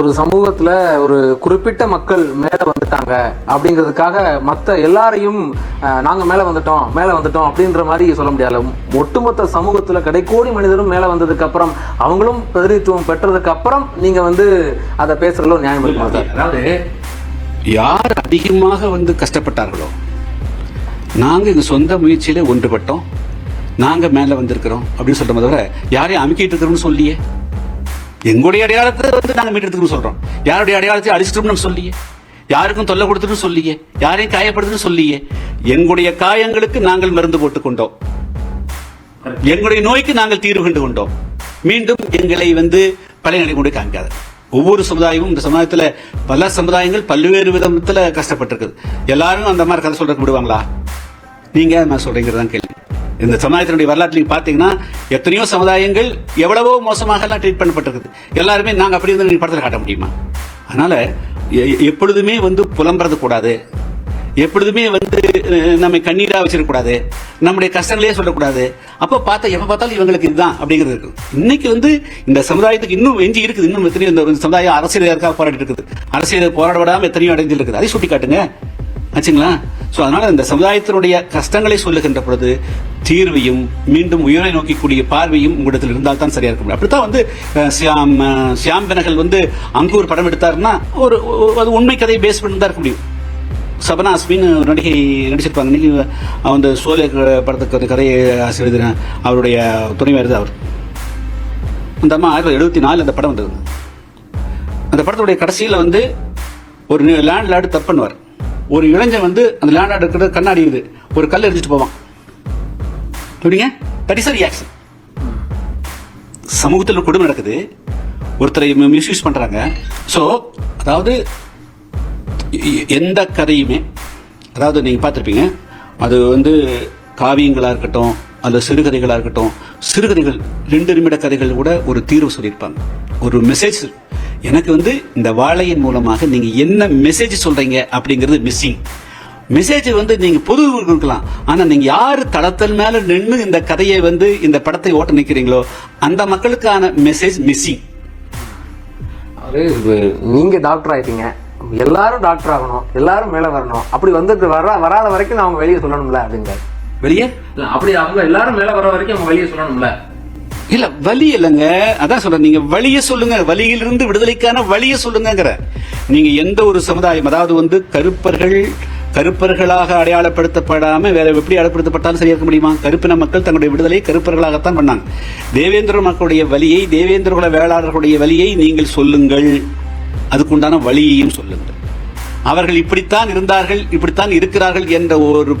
ஒரு சமூகத்துல ஒரு குறிப்பிட்ட மக்கள் மேல வந்துட்டாங்க அப்படிங்கிறதுக்காக மற்ற எல்லாரையும் நாங்கள் நாங்க மேல வந்துட்டோம் மேல வந்துட்டோம் அப்படின்ற மாதிரி சொல்ல முடியாது. ஒட்டுமொத்த சமூகத்துல கடைக்கோடி மனிதரும் மேல வந்ததுக்கு அப்புறம் அவங்களும் பிரதிநிதித்துவம் பெற்றதுக்கு அப்புறம் நீங்க வந்து அதை பேசுறதுல நியாயம் இருக்குமா சார் அதாவது யார் அதிகமாக வந்து கஷ்டப்பட்டார்களோ நாங்க எங்கள் சொந்த முயற்சியில ஒன்றுபட்டோம் நாங்க மேல வந்திருக்கிறோம் அப்படின்னு சொல்றோம் தவிர யாரையும் அமைக்கிட்டு இருக்கிறோம்னு சொல்லியே. எங்களுடைய அடையாளத்தை வந்து நாங்க மீட்டெடுத்துக்கணும் சொல்றோம். யாருடைய அடையாளத்தை அழிச்சிட்டோம்னு நம்ம சொல்லியே? யாருக்கும் தொல்லை கொடுத்துட்டு சொல்லியே? யாரையும் காயப்படுத்துன்னு சொல்லியே? எங்களுடைய காயங்களுக்கு நாங்கள் மருந்து போட்டுக் கொண்டோம். எங்களுடைய நோய்க்கு நாங்கள் தீர்வு கண்டு கொண்டோம். மீண்டும் எங்களை வந்து பழைய நிலை கொண்டு காமிக்காது. ஒவ்வொரு சமுதாயமும் இந்த சமுதாயத்துல பல சமுதாயங்கள் பல்வேறு விதத்துல கஷ்டப்பட்டிருக்குது. எல்லாரும் அந்த மாதிரி கதை சொல்றதுக்கு விடுவாங்களா? நீங்க நான் சொல்றீங்கிறதான் கேள்வி. இந்த சமுதாயத்தினுடைய வரலாற்றில் பார்த்தீங்கன்னா பாத்தீங்கன்னா எத்தனையோ சமுதாயங்கள் எவ்வளவோ மோசமாக எல்லாம் ட்ரீட் பண்ணப்பட்டிருக்குது. எல்லாருமே நாங்க அப்படி இருந்து நீங்க படத்தில் காட்ட முடியுமா? அதனால எ- எப்பொழுதுமே வந்து புலம்புறது கூடாது. எப்பொழுதுமே வந்து நம்ம கண்ணீராக வச்சிடக்கூடாது. நம்முடைய கஷ்டங்களே சொல்லக்கூடாது. அப்போ பார்த்தா எப்போ பார்த்தாலும் இவங்களுக்கு இதுதான் அப்படிங்கிறது இருக்கு இன்னைக்கு வந்து இந்த சமுதாயத்துக்கு இன்னும் எஞ்சி இருக்குது. இன்னும் எத்தனையோ இந்த சமுதாயம் அரசியலுக்காக போராடி இருக்குது. அரசியல் போராட விடாமல் எத்தனையோ அடைஞ்சிருக்குது. அதை சுட்டி காட்டுங்க ஆச்சுங்களா? ஸோ அதனால் இந்த சமுதாயத்தினுடைய கஷ்டங்களை சொல்லுகின்ற பொழுது தீர்வையும் மீண்டும் உயரை நோக்கிக்கூடிய பார்வையும் உங்களிடத்தில் இருந்தால் தான் சரியா இருக்கும் அப்படித்தான் வந்து சியாம் சியாம் பெனகல் வந்து அங்கு ஒரு படம் எடுத்தாருன்னா ஒரு அது உண்மை கதையை பேஸ் பண்ணி தான் இருக்க முடியும். சபனா அஸ்மின்னு ஒரு நடிகை நடிச்சிருப்பாங்க. இன்னைக்கு அந்த சோலை படத்துக்கு அந்த கதையை ஆசிரியர் அவருடைய துணைவர் அவர். அந்த அம்மா ஆயிரத்தி தொள்ளாயிரத்தி எழுபத்தி நாலு அந்த படம் வந்தது. அந்த படத்துடைய கடைசியில் வந்து ஒரு லேண்ட் லார்டு தப்பு பண்ணுவார். ஒரு இளைஞன் வந்து அந்த லேண்ட் இருக்கிற கண்ணாடி இது. ஒரு கல் எரிஞ்சிட்டு போவான். சொல்லுங்க தட் இஸ் ரியாக்ஷன் சமூகத்தில் கொடுமை நடக்குது. ஒருத்தரை மிஸ்யூஸ் பண்ணுறாங்க ஸோ அதாவது எந்த கதையுமே அதாவது நீங்கள் பார்த்துருப்பீங்க அது வந்து காவியங்களாக இருக்கட்டும் அந்த சிறுகதைகளாக இருக்கட்டும் சிறுகதைகள் ரெண்டு நிமிட கதைகள் கூட ஒரு தீர்வு சொல்லியிருப்பாங்க. ஒரு மெசேஜ் எனக்கு வந்து இந்த வாழையின் மூலமாக நீங்க என்ன மெசேஜ் சொல்றீங்க அப்படிங்கிறது மிஸ்ஸிங் மெசேஜ் வந்து நீங்க பொது கொடுக்கலாம். ஆனா நீங்க யாரு தளத்தல் மேல நின்று இந்த கதையை வந்து இந்த படத்தை ஓட்ட நிக்கிறீங்களோ அந்த மக்களுக்கான மெசேஜ் மிஸ்ஸிங் அது இது நீங்க டாக்டர் ஆயிட்டீங்க. எல்லாரும் டாக்டர் ஆகணும். எல்லாரும் மேல வரணும். அப்படி வந்துட்டு வர வராத வரைக்கும் நான் அவங்க வெளியே சொல்லணும்ல அப்படிங்கிறாரு வெளியே? அப்படி அவங்க எல்லாரும் மேல வர வரைக்கும் அவங்க வெளியே சொல்லணும்ல. இல்ல வலி இல்லைங்க. அதான் சொல்றேன் நீங்க வழிய சொல்லுங்க. வழியிலிருந்து விடுதலைக்கான வழிய சொல்லுங்கங்கிற. நீங்க எந்த ஒரு சமுதாயம் அதாவது வந்து கருப்பர்கள் கருப்பர்களாக அடையாளப்படுத்தப்படாம வேற எப்படி அடையாளப்படுத்தப்பட்டாலும் சரியா இருக்க முடியுமா? கருப்பின மக்கள் தங்களுடைய விடுதலையை கருப்பர்களாகத்தான் பண்ணாங்க. தேவேந்திர மக்களுடைய வழியை தேவேந்திர குல வேளாளர்களுடைய வழியை நீங்கள் சொல்லுங்கள். அதுக்குண்டான வழியையும் சொல்லுங்கள். அவர்கள் இப்படித்தான் இருந்தார்கள் இப்படித்தான் இருக்கிறார்கள் என்ற ஒரு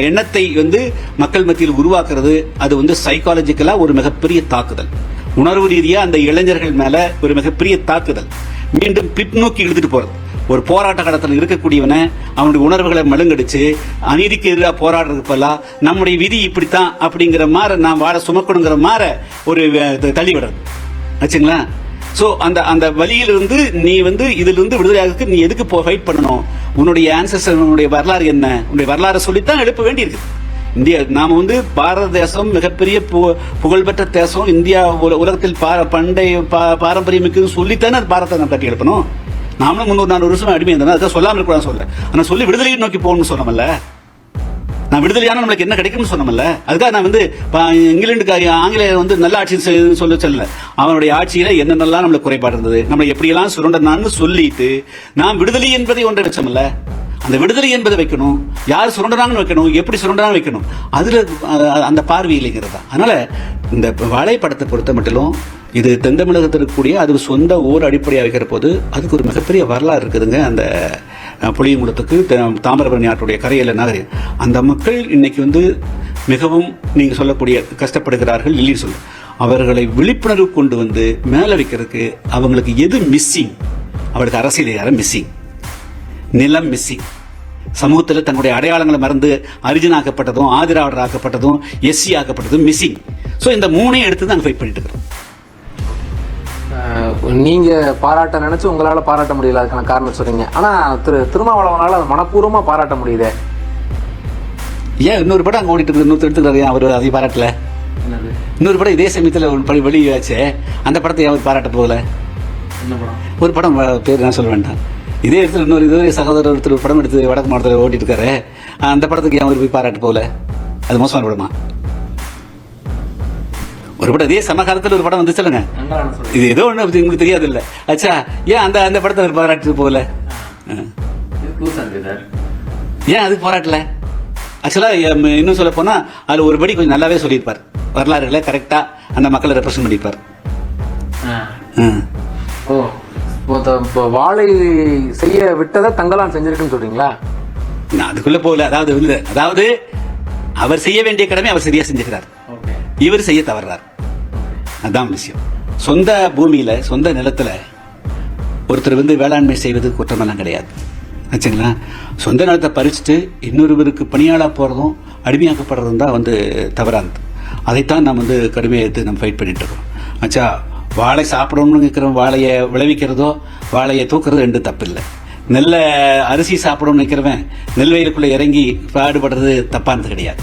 எண்ணத்தை வந்து மக்கள் மத்தியில் உருவாக்குறது அது வந்து சைக்காலஜிக்கலா ஒரு மிகப்பெரிய தாக்குதல். உணர்வு ரீதியா அந்த இளைஞர்கள் மேல ஒரு மிகப்பெரிய தாக்குதல். மீண்டும் பின்னோக்கி இழுத்துட்டு போறது. ஒரு போராட்ட கடத்தில் இருக்கக்கூடியவனை அவனுடைய உணர்வுகளை மழுங்கடிச்சு அநீதிக்கு எதிராக போராடுறதுக்கு நம்முடைய விதி இப்படித்தான் அப்படிங்கிற மாதிரி நான் வாழ சுமக்கணுங்கிற மாதிரி ஒரு அஹ், தள்ளி விடுறது. ஆச்சுங்களா ஸோ அந்த அந்த வழியிலிருந்து நீ வந்து இதிலிருந்து விடுதலையாக நீ எதுக்கு போ ஃபைட் பண்ணணும்? உன்னுடைய ஆன்சஸ்டர் உன்னுடைய வரலாறு என்ன? உன்னுடைய வரலாறு சொல்லித்தான் எழுப்ப வேண்டியிருக்கு. இந்தியா நாம் வந்து பாரத தேசம் மிகப்பெரிய பு- புகழ்பெற்ற தேசம். இந்தியா உல- உலகத்தில் பா- பண்டைய பா- பாரம்பரியம் மிக்கதுன்னு சொல்லித்தானே அது பாரத்தை நம்ம கட்டி எழுப்பணும்? நாமளும் முந்நூறு நானூறு வருஷம் அடிமை இருந்தோம். அதை சொல்லாமல் கூட சொல்ல ஆனால் சொல்லி விடுதலையை நோக்கி போகணும்னு சொன்னோம்ல. நான் விடுதலையான நம்மளுக்கு என்ன கிடைக்கும்னு சொன்னோம்ல அதுக்காக நான் வந்து ப- இங்கிலாந்துக்காரி ஆங்கிலேயர் வந்து நல்ல ஆட்சி சொல்ல சொல்ல அவனுடைய ஆட்சியில என்னென்னலாம் நம்மளுக்கு குறைபாடு இருந்தது நம்மளை எப்படியெல்லாம் சுரண்டனான்னு சொல்லிட்டு நான் விடுதலை என்பதை ஒன்றை வச்சோம்ல அந்த விடுதலை என்பதை வைக்கணும் யார் சுரண்டனாங்கன்னு வைக்கணும் எப்படி சுரண்டனான்னு வைக்கணும் அதுல அந்த பார்வை இல்லைங்கிறது தான். அதனால இந்த வாழைப்படத்தை பொறுத்த மட்டும் இது தென் தமிழகத்தில் இருக்கக்கூடிய அது சொந்த ஊர் அடிப்படையாக வைக்கிற போது அதுக்கு ஒரு மிகப்பெரிய வரலாறு இருக்குதுங்க அந்த புளியங்குளத்துக்கு த- தாமிரபரணி ஆற்றுடைய கரையில் நகர். அந்த மக்கள் இன்னைக்கு வந்து மிகவும் நீங்கள் சொல்லக்கூடிய கஷ்டப்படுகிறார்கள் இல்லைன்னு சொல்லு. அவர்களை விழிப்புணர்வு கொண்டு வந்து மேலே வைக்கிறதுக்கு அவங்களுக்கு எது மிஸ்ஸிங் அவளுக்கு அரசியல் யாரும் மிஸ்ஸிங் நிலம் மிஸ்ஸிங் சமூகத்தில் தங்களுடைய அடையாளங்களை மறந்து அரிஜின் ஆக்கப்பட்டதும் ஆதிராவிடர் ஆக்கப்பட்டதும் எஸ்சி ஆக்கப்பட்டதும் மிஸ்ஸிங் ஸோ இந்த மூணையும் எடுத்து நாங்கள் ஃபைட் பண்ணிட்டு இருக்கிறோம். அஹ், நீங்க பாராட்ட நினைச்சு உங்களால பாராட்ட முடியல அதுக்கான காரணம் சொல்றீங்க. ஆனா திரு திருமாவளவனால அதை மனப்பூர்வமா பாராட்ட முடியுதே. ஏன் இன்னொரு படம் அங்கே ஓடிட்டு இருக்குது இன்னொரு எடுத்துக்கிறாரு அவர் அதை பாராட்டல? இன்னொரு படம் இதே சமயத்தில் ஒரு படி வெளியாச்சே அந்த படத்தை அவர் பாராட்ட போகல? என்ன படம்? ஒரு படம் பேர் நான் சொல்ல வேண்டாம். இதே இடத்துல இன்னொரு இதுவரை சகோதரர் ஒருத்தர் ஒரு படம் எடுத்து வடக்கு மாவட்டத்தில் ஓட்டிட்டு இருக்காரு. அந்த படத்துக்கு அவர் போய் பாராட்டு போகல? அது மோசமான படமா? ஒரு படம் இதே சமகாலத்தில் ஒரு படம் வந்து சொல்லுங்க இது ஏதோ ஒன்று உங்களுக்கு தெரியாது இல்ல அச்சா ஏன் அந்த அந்த படத்தை பாராட்டு போகல? ஏன் அது பாராட்டல? ஆக்சுவலா இன்னும் சொல்ல போனா அதுல ஒரு படி கொஞ்சம் நல்லாவே சொல்லியிருப்பார். வரலாறுகளை கரெக்டா அந்த மக்களை ரெப்ரசன்ட் பண்ணியிருப்பார். ஓ இப்போ வாழை செய்ய விட்டதை தங்கலான் செஞ்சிருக்குன்னு சொல்றீங்களா? நான் அதுக்குள்ள போகல. அதாவது வந்து அதாவது அவர் செய்ய வேண்டிய கடமை அவர் சரியா செஞ்சிருக்கிறார் ஓகே இவர் செய்ய தவறார். அதான் விஷயம். சொந்த பூமியில் சொந்த நிலத்தில் ஒருத்தர் வந்து வேளாண்மை செய்வது குற்றமெல்லாம் கிடையாது. ஆச்சுங்களா? சொந்த நிலத்தை பறிச்சுட்டு இன்னொருவருக்கு பணியாளாக போகிறதும் அடிமையாக்கப்படுறதும் தான் வந்து தவறானது. அதைத்தான் நாம் வந்து கடுமையை எடுத்து நம்ம ஃபைட் பண்ணிட்டு இருக்கோம். ஆச்சா வாழை சாப்பிடணும்னு நிற்கிறோம் வாழையை விளைவிக்கிறதோ வாழையை தூக்குறது ரெண்டு தப்பில்லை. நெல்லை அரிசி சாப்பிடணும்னு நிற்கிறவன் நெல் வயலுக்குள்ளே இறங்கி பாடுபடுறது தப்பானது கிடையாது.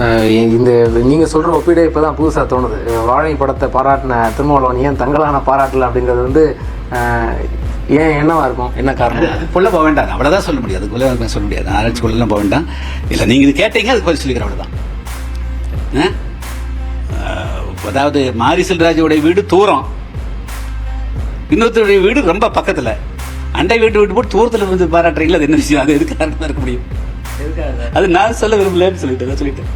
இந்த நீங்க சொல்ற ஒப்பீடு இப்பதான் புதுசா தோணுது. அஹ் வாழை படத்தை பாராட்டின திருமாவளவன் ஏன் தங்கலான பாராட்டல அப்படிங்கிறது வந்து ஏன் என்னவா இருக்கும்? என்ன காரணம்? அதுக்குள்ள போக வேண்டாம். அவ்வளவுதான் சொல்ல முடியாது. அதுக்குள்ள சொல்ல முடியாது. ஆராய்ச்சிக்குள்ளலாம் போக வேண்டாம். இல்ல நீங்க இது கேட்டீங்க அதுக்கு பதில் சொல்லிக்கிறேன்? ஆஹ், அதாவது மாரி செல்வராஜோடைய வீடு தூரம். இன்னொருத்தருடைய வீடு ரொம்ப பக்கத்துல. அண்டை வீட்டு வீட்டு போட்டு தூரத்துல வந்து பாராட்டுறீங்களா? அது என்ன விஷயம்? அது எதுக்கு காரணமா இருக்க முடியும்? அது நான் சொல்ல விரும்பலன்னு சொல்லிட்டேன். நான் சொல்லிட்டேன்.